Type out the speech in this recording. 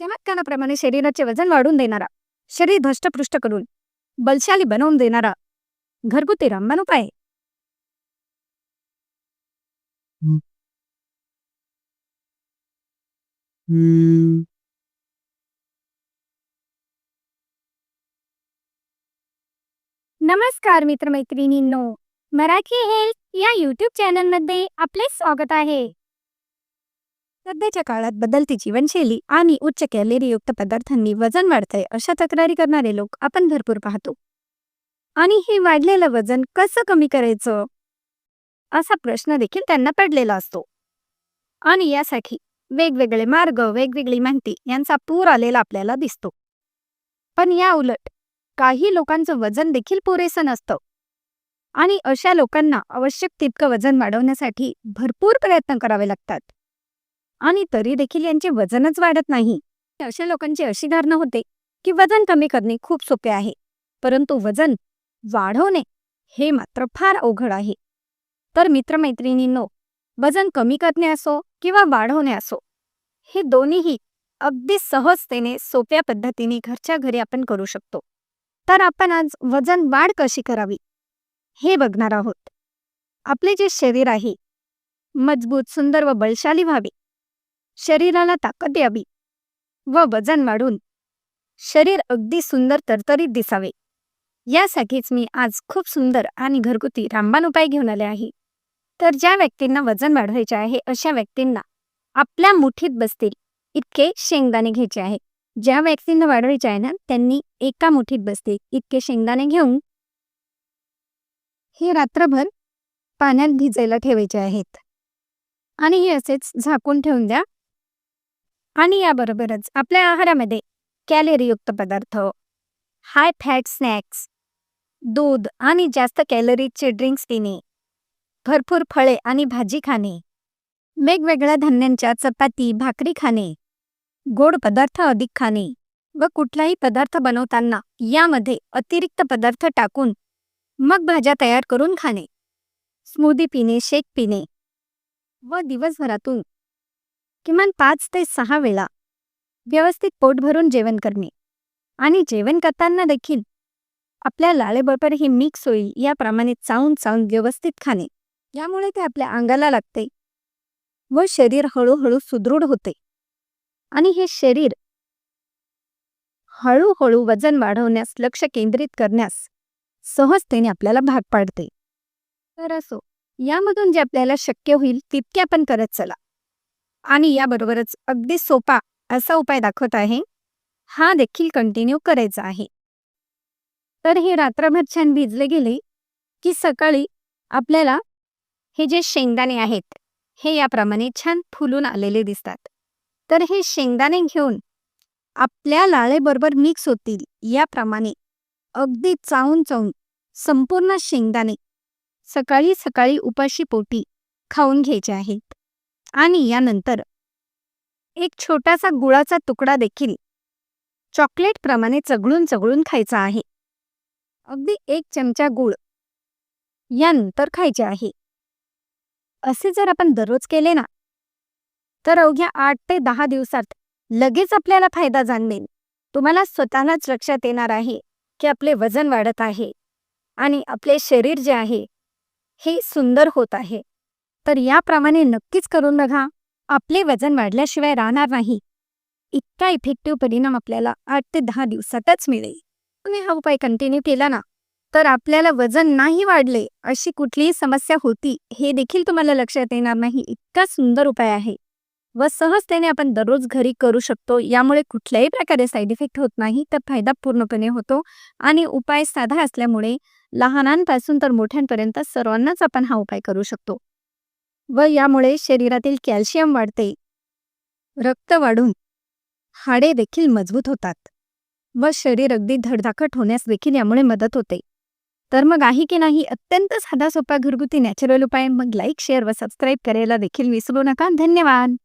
चमत्काराप्रमाणे शरीराचे वजन वाढून देणारा. शरीर धष्टपृष्ट करून बलशाली बनवून देणारा. घरगुती रामबाण उपाय. हम्म, नमस्कार मित्रमैत्रिणींनो. मराठी हेल्थ या युट्यूब चॅनलमध्ये आपले स्वागत आहे. सध्याच्या काळात बदलती जीवनशैली आणि उच्च कॅलरीयुक्त पदार्थांनी वजन वाढतंय अशा तक्रारी करणारे लोक आपण भरपूर पाहतो. आणि हे वाढलेलं वजन कसं कमी करायचं? असा प्रश्न देखील त्यांना पडलेला असतो. आणि यासाठी वेगवेगळे मार्ग वेगवेगळी माहिती यांचा पूर आलेला आपल्याला दिसतो. पण या उलट काही लोकांचं वजन देखील पुरेसं नसतं. आणि अशा लोकांना आवश्यक तितकं वजन वाढवण्यासाठी भरपूर प्रयत्न करावे लागतात. आणि तरी देखील यांचे वजनच वाढत नाही. अशा लोकांची अशी धारणा होते की वजन कमी करणे खूप सोपे आहे. परंतु वजन वाढवणे हे मात्र फार अवघड आहे. तर मित्रमैत्रिणींनो वजन कमी करणे असो किंवा वाढवणे असो हे दोन्हीही अगदी सहजतेने सोप्या पद्धतीने घरच्या घरी आपण करू शकतो. तर आपण आज वजन वाढ कशी करावी हे बघणार आहोत. आपले जे शरीर आहे मजबूत सुंदर व बलशाली व्हावे शरीराला ताकद द्यावी व वजन वाढून शरीर अगदी सुंदर तरतरीत दिसावे. यासाठीच मी आज खूप सुंदर आणि घरगुती रामबाण उपाय घेऊन आले आहे. तर ज्या व्यक्तींना वजन वाढवायचे आहे अशा व्यक्तींना आपल्या मुठीत बसतील इतके शेंगदाणे घ्यायचे आहे ज्या व्यक्तींना वाढवायचे आहे ना त्यांनी एका मुठीत बसतील इतके शेंगदाणे घेऊन. हे रात्रभर पाण्यात भिजायला ठेवायचे आहेत. आणि हे असेच झाकून ठेवून द्या. आणि याबरोबरच आपल्या आहारामध्ये कॅलरीयुक्त पदार्थ हाय फॅट स्नॅक्स दूध आणि जास्त कॅलरीजचे ड्रिंक्स पिणे भरपूर फळे आणि भाजी खाणे वेगवेगळ्या धान्यांच्या चपाती भाकरी खाणे गोड पदार्थ अधिक खाणे व कुठलाही पदार्थ बनवताना यामध्ये अतिरिक्त पदार्थ टाकून मग भाज्या तयार करून खाणे. स्मूदी पिणे शेक पिणे व दिवसभरातून किमान पाच ते सहा वेळा. व्यवस्थित पोट भरून जेवण करणे. आणि जेवण करताना देखील आपल्या लाळेबरोबर हे मिक्स होईल याप्रमाणे चावून चावून व्यवस्थित खाणे. यामुळे ते आपल्या अंगाला लागते व शरीर हळूहळू सुदृढ होते. आणि हे शरीर हळूहळू वजन वाढवण्यास लक्ष केंद्रित करण्यास सहजतेने आपल्याला भाग पाडते. तर असो यामधून जे आपल्याला शक्य होईल तितके आपण करत चला. आणि याबरोबरच अगदी सोपा असा उपाय दाखवत आहे. हा देखील कंटिन्यू करायचा आहे. तर हे रात्रभर छान भिजले गेले की सकाळी आपल्याला हे जे शेंगदाणे आहेत हे याप्रमाणे छान फुलून आलेले दिसतात. तर हे शेंगदाणे घेऊन आपल्या लाळेबरोबर मिक्स होतील याप्रमाणे अगदी चावून चावून संपूर्ण शेंगदाणे सकाळी सकाळी उपाशी पोटी खाऊन घ्यायचे आहेत. आणि यानंतर एक छोटासा गुळाचा तुकडा देखील. चॉकलेट प्रमाणे चगळून चगळून खायचा आहे. अगदी एक चमचा गुळ यानंतर खायचे आहे. असे जर आपण दररोज केले ना तर अवघ्या आठ ते दहा दिवसात लगेच आपल्याला फायदा जाणवेल. तुम्हाला स्वतःलाच लक्षात येणार आहे की आपले वजन वाढत आहे आणि आपले शरीर जे आहे हे सुंदर होत आहे. तर याप्रमाणे नक्कीच करून बघा. आपले वजन वाढल्याशिवाय राहणार नाही. इतका इफेक्टिव्ह परिणाम आपल्याला आठ ते दहा दिवसातच मिळेल. तुम्ही हा उपाय कंटिन्यू केला ना तर आपल्याला वजन नाही वाढले अशी कुठलीही समस्या होती हे देखील तुम्हाला लक्षात येणार नाही. इतका सुंदर उपाय आहे. व सहजतेने आपण दररोज घरी करू शकतो यामुळे कुठल्याही प्रकारे साईड इफेक्ट होत नाही तर फायदा पूर्णपणे होतो. आणि उपाय साधा असल्यामुळे लहानांपासून तर मोठ्यांपर्यंत सर्वांनाच आपण हा उपाय करू शकतो. व यामुळे शरीरातील कॅल्शियम वाढते. रक्त वाढून हाडे देखील मजबूत होतात व शरीर अगदी धडधाकट होण्यास देखील यामुळे मदत होते. तर मग आहे की नाही? अत्यंत साधा सोपा घरगुती नॅचरल उपाय. मग लाईक शेअर व सबस्क्राईब करायला देखील विसरू नका. धन्यवाद!